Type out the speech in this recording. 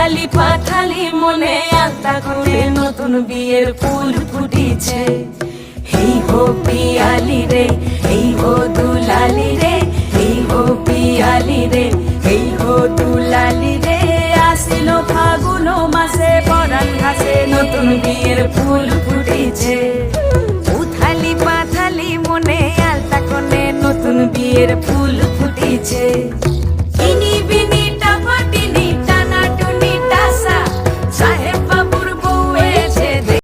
উথালি পাথালি মনে আলতা করে নতুন বিয়ের ফুল ফুটিছে। এই হো পিয়ালি রে, এই হো দুলালি রে, এই হো পিয়ালি রে, এই হো দুলালি রে। আসিল ফাগুন মাসে পরান ঘাসে নতুন বিয়ের ফুল ফুটিছে। উথালি, পাথালি মনে আলতা কোণে নতুন বিয়ের ফুল ফুটেছে।